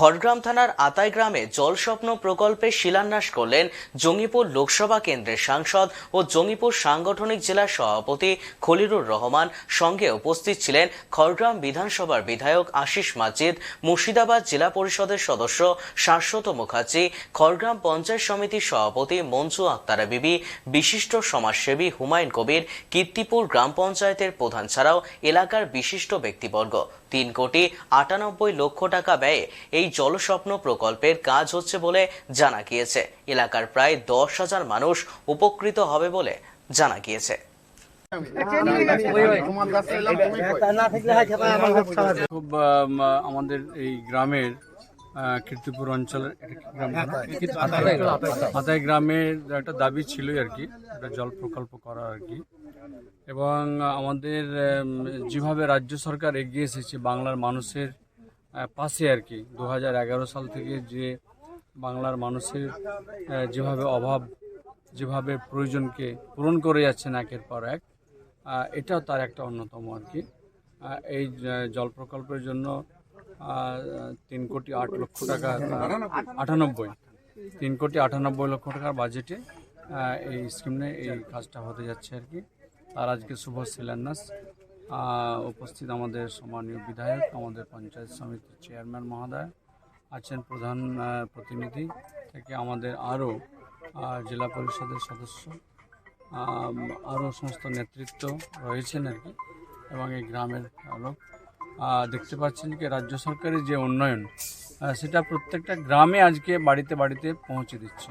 খড়গ্রাম থানার আতাই গ্রামে জল স্বপ্ন প্রকল্পের শিলান্যাস করলেন জঙ্গিপুর লোকসভা কেন্দ্রের সাংসদ ও জঙ্গিপুর সাংগঠনিক জেলা সভাপতি খলিরুর রহমান। সঙ্গে উপস্থিত ছিলেন খড়গ্রাম বিধানসভার বিধায়ক আশিস মাজিদ, মুর্শিদাবাদ জেলা পরিষদের সদস্য শাশ্বত মুখার্জি, খড়গ্রাম পঞ্চায়েত সমিতির সভাপতি মঞ্জু আক্তারা বিবি, বিশিষ্ট সমাজসেবী হুমায়ুন কবির, কীর্তিপুর গ্রাম পঞ্চায়েতের প্রধান ছাড়াও এলাকার বিশিষ্ট ব্যক্তিবর্গ। তিন কোটি আটানব্বই লক্ষ টাকা ব্যয়ে এই জলস্বপ্ন প্রকল্পের কাজ হচ্ছে বলে জানা গিয়েছে। এলাকার প্রায় দশ হাজার মানুষ উপকৃত হবে বলে জানা গিয়েছে। খুব আমাদের এই গ্রামের কীর্তিপুর অঞ্চলের এটা কি গ্রাম? আতাই গ্রামের একটা দাবি ছিল আর কি একটা জল প্রকল্প করা আর কি। এবং আমাদের যেভাবে রাজ্য সরকার এগিয়ে এসেছে বাংলার মানুষের পাশে আর কি, দু হাজার এগারো সাল থেকে যে বাংলার মানুষের যেভাবে অভাব, যেভাবে প্রয়োজনকে পূরণ করে যাচ্ছেন একের পর এক এটাও তার একটা অন্যতম আর কি। এই জল প্রকল্পের জন্য তিন কোটি আট লক্ষ টাকা আটানব্বই, তিন কোটি আটানব্বই লক্ষ টাকার বাজেটে এই স্কিমে এই কাজটা হতে যাচ্ছে আর কি। তার আজকে শুভ শিলান্যাস। উপস্থিত আমাদের সম্মানীয় বিধায়ক, আমাদের পঞ্চায়েত সমিতির চেয়ারম্যান মহোদয়, আছেন প্রধান প্রতিনিধি থেকে আমাদের আরও জেলা পরিষদের সদস্য আরও সমস্ত নেতৃত্ব রয়েছেন আর কি, এবং এই গ্রামের লোক দেখতে পাচ্ছেন কি রাজ্য সরকারের যে উন্নয়ন সেটা প্রত্যেকটা গ্রামে আজকে বাড়িতে বাড়িতে পৌঁছে দিচ্ছে।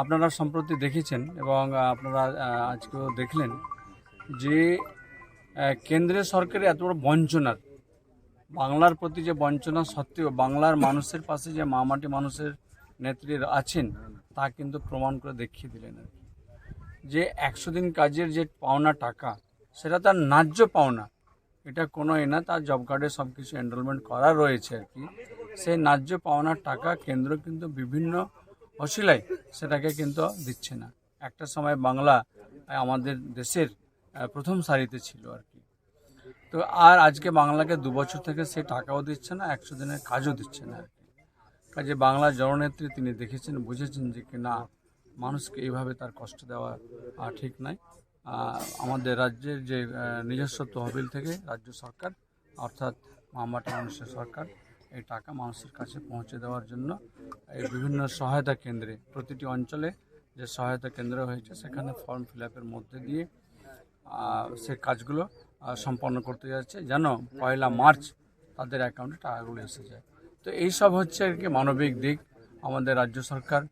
আপনারা সম্প্রতি দেখেছেন এবং আপনারা আজকেও দেখলেন যে কেন্দ্রীয় সরকারের এত বড় বঞ্চনার বাংলার প্রতি যে বঞ্চনা সত্ত্বেও বাংলার মানুষের পাশে যে মামাটি মানুষের নেত্রী আছেন, তা কিন্তু প্রমাণ করে দেখিয়ে দিলেন আর যে একশো দিন কাজের যে পাওনা টাকা, সেটা তার ন্যায্য পাওনা। এটা কোনো এ না, তার জব কার্ডে সব কিছু এনরোলমেন্ট করা রয়েছে আর কি। সেই ন্যায্য পাওনার টাকা কেন্দ্র কিন্তু বিভিন্ন অশিলায় সেটাকে কিন্তু দিচ্ছে না। একটা সময় বাংলা, আমাদের দেশের প্রথম সারিতে ছিল আর কি। তো আর আজকে বাংলাকে দু বছর থেকে সে টাকাও দিচ্ছে না একশো দিনের কাজও দিচ্ছে না আর কি। কাজে বাংলার জননেত্রী তিনি দেখেছেন বুঝেছেন যে কি না মানুষকে এইভাবে তার কষ্ট দেওয়া ঠিক আহ, আমাদের রাজ্যের যে নিজস্ব তহবিল থেকে রাজ্য সরকার অর্থাৎ মামাটা মানুষের সরকার এই টাকা মানুষের কাছে পৌঁছে দেওয়ার জন্য এই বিভিন্ন সহায়তা কেন্দ্রে প্রতিটি অঞ্চলে যে সহায়তা কেন্দ্র হয়েছে সেখানে ফর্ম ফিল আপের মধ্যে দিয়ে সে কাজগুলো সম্পন্ন করতে যাচ্ছে যেন পয়লা মার্চ তাদের অ্যাকাউন্টে টাকাগুলো এসে যায়। তো এইসব হচ্ছে আর কি মানবিক দিক। আমাদের রাজ্য সরকার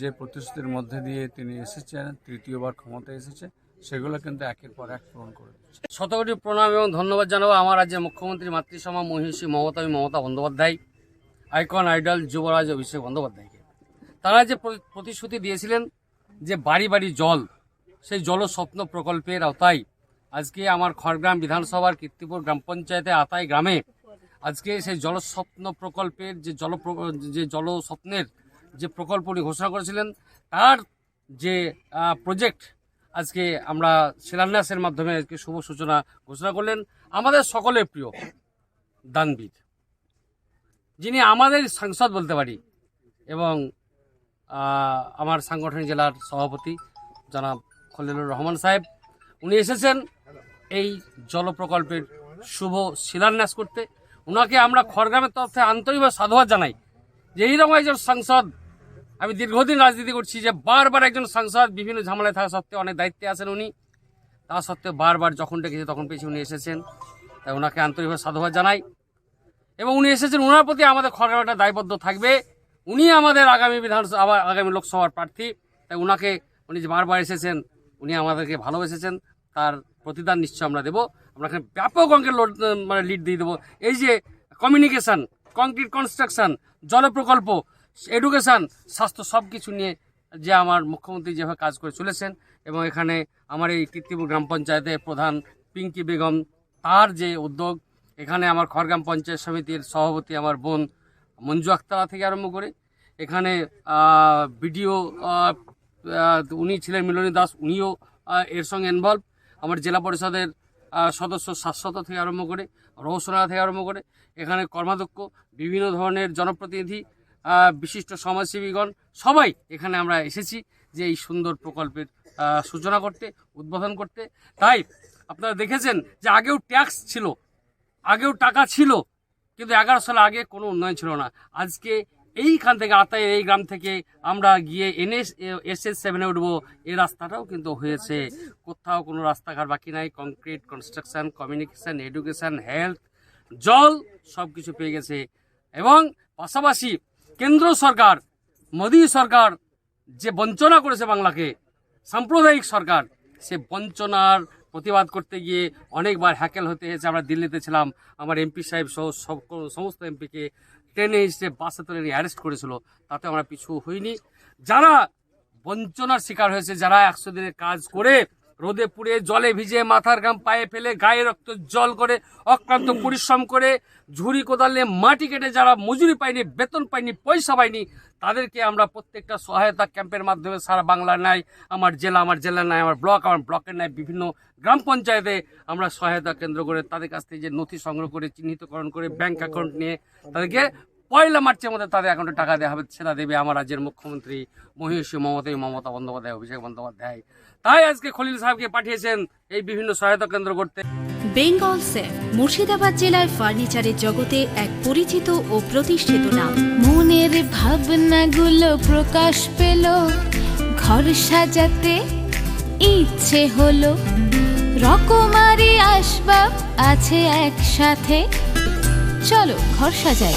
যে প্রতিশ্রুতির মধ্যে দিয়ে তিনি এসেছেন, তৃতীয়বার ক্ষমতায় এসেছে, সেগুলো কিন্তু একের পর এক পূরণ করে দিচ্ছে। শতকোটি প্রণাম এবং ধন্যবাদ জানাব আমার রাজ্যের মুখ্যমন্ত্রী মাতৃসমা মহিষী মমতা মমতা বন্দ্যোপাধ্যায় আইকন আইডল যুবরাজ অভিষেক বন্দ্যোপাধ্যায়কে। তারা যে প্রতিশ্রুতি দিয়েছিলেন যে বাড়ি বাড়ি জল সেই জল স্বপ্ন প্রকল্পের আওতায় আজকে আমার খড়গ্রাম বিধানসভার কীর্তিপুর গ্রাম পঞ্চায়েতে আতাই গ্রামে আজকে সেই জলস্বপ্ন প্রকল্পের যে জল যে জল স্বপ্নের যে প্রকল্পটি ঘোষণা করেছিলেন, তার যে প্রজেক্ট আজকে আমরা শিলান্যাসের মাধ্যমে আজকে শুভ সূচনা ঘোষণা করলেন আমাদের সকলের প্রিয় দানবিদ যিনি আমাদের সাংসদ বলতে পারি এবং আমার সাংগঠনিক জেলার সভাপতি জনাব খলিলুর রহমান সাহেব, উনি এসেছেন এই জল প্রকল্পের শুভ শিলান্যাস করতে। ওনাকে আমরা খড়গ্রামের তরফে আন্তরিকভাবে সাধুবাদ জানাই যে এইরকম একজন সাংসদ। আমি দীর্ঘদিন রাজনীতি করছি যে বারবার একজন সাংসদ, বিভিন্ন ঝামেলায় থাকা সত্ত্বেও অনেক দায়িত্বে আছেন উনি। তা সত্ত্বেও বারবার যখন ডেকেছে তখন পেয়েছি উনি এসেছেন। তাই ওনাকে আন্তরিকভাবে সাধুবাদ জানাই। এবং উনি এসেছেন ওনার প্রতি আমাদের খড়গ্রামটা দায়বদ্ধ থাকবে। উনি আমাদের আগামী বিধানসভা আগামী লোকসভার প্রার্থী। তাই ওনাকে উনি যে বারবার এসেছেন উনি আমাদেরকে ভালোবেসেছেন। তার প্রতিদান নিশ্চয় আমরা দেবো। আমরা এখানে ব্যাপক অঙ্কের লোড মানে লিড দিয়ে দেবো। এই যে কমিউনিকেশন কংক্রিট কনস্ট্রাকশান জল প্রকল্প এডুকেশন স্বাস্থ্য সব কিছু নিয়ে যে আমার মুখ্যমন্ত্রী যেভাবে কাজ করে চলেছেন এবং এখানে আমার এই কীর্তিপুর গ্রাম পঞ্চায়েতের প্রধান পিঙ্কি বেগম তার যে উদ্যোগ এখানে আমার খড়গ্রাম পঞ্চায়েত সমিতির সভাপতি আমার বোন মঞ্জু আক্তারা থেকে আরম্ভ করে এখানে আহ, উনি ছিলেন মিলনী দাস, উনিও এর সঙ্গে ইনভলভ আমার জেলা পরিষদের সদস্য শাশ্বত থেকে আরম্ভ করে রহসনা থেকে আরম্ভ করে, এখানে কর্মাধ্যক্ষ, বিভিন্ন ধরনের জনপ্রতিনিধি বিশিষ্ট সমাজসেবীগণ, সবাই এখানে আমরা এসেছি যে এই সুন্দর প্রকল্পের সূচনা করতে, উদ্বোধন করতে। তাই আপনারা দেখেছেন যে আগেও ট্যাক্স ছিল, আগেও টাকা ছিল, কিন্তু এগারো সাল আগে কোনো উন্নয়ন ছিল না। আজকে এইখান থেকে আতায়ের এই গ্রাম থেকে আমরা গিয়ে এনএস এস এস সেভেনে উঠবো। এই রাস্তাটাও কিন্তু হয়েছে। কোথাও কোনো রাস্তাঘাট বাকি নাই। Concrete construction communication education health জল সব কিছু পেয়ে গেছে। এবং পাশাপাশি কেন্দ্র সরকার, মোদী সরকার যে বঞ্চনা করেছে বাংলাকে, সাম্প্রদায়িক সরকার, সে বঞ্চনার প্রতিবাদ করতে গিয়ে অনেকবার হ্যাকেল হতে হয়েছে। আমরা দিল্লিতে ছিলাম। আমার এমপি সাহেব সহ সব, সমস্ত এমপিকে ট্রেনে এসে বাসে তুলে অ্যারেস্ট করেছিল, তাতে আমরা পিছু হইনি। যারা বঞ্চনার শিকার হয়েছে, যারা একশো দিনের কাজ করে রোদে পুড়ে জলে ভিজে মাথার ঘাম পায়ে ফেলে গায়ে রক্ত জল করে, অক্লান্ত পরিশ্রম করে, ঝুড়ি কোদাল মাটি কেটে যারা মজুরি পায়নি, বেতন পায়নি, পয়সা পায়নি, তাদেরকে আমরা প্রত্যেকটা সহায়তা ক্যাম্পের মাধ্যমে সারা বাংলার নাই আমার জেলা আমার জেলা নাই আমার ব্লক, আমার ব্লকের নাই বিভিন্ন গ্রাম পঞ্চায়েতে আমরা সহায়তা কেন্দ্র করে তাদের কাছ থেকে যে নথি সংগ্রহ করে, চিহ্নিতকরণ করে, ব্যাংক অ্যাকাউন্ট নিয়ে তাদেরকে পয়লা মার্চের মধ্যে তাদের অ্যাকাউন্টে টাকা দেওয়া হবে, সেটা দেবে আমার রাজ্যের মুখ্যমন্ত্রী মহিষী মমতা মমতা বন্দ্যোপাধ্যায়, অভিষেক বন্দ্যোপাধ্যায়। তাই আজকে খলিল সাহেবকে পাঠিয়েছেন এই বিভিন্ন সহায়তা কেন্দ্র করতে। বেঙ্গল সেফ, মুর্শিদাবাদ জেলায় ফার্নিচারের জগতে এক পরিচিত ও প্রতিষ্ঠিত নাম। মনের ভাবনাগুলো প্রকাশ পেল, ঘর সাজাতে ইচ্ছে হলো। রকমারি আসবাব আছে একসাথে। চলো ঘর সাজাই।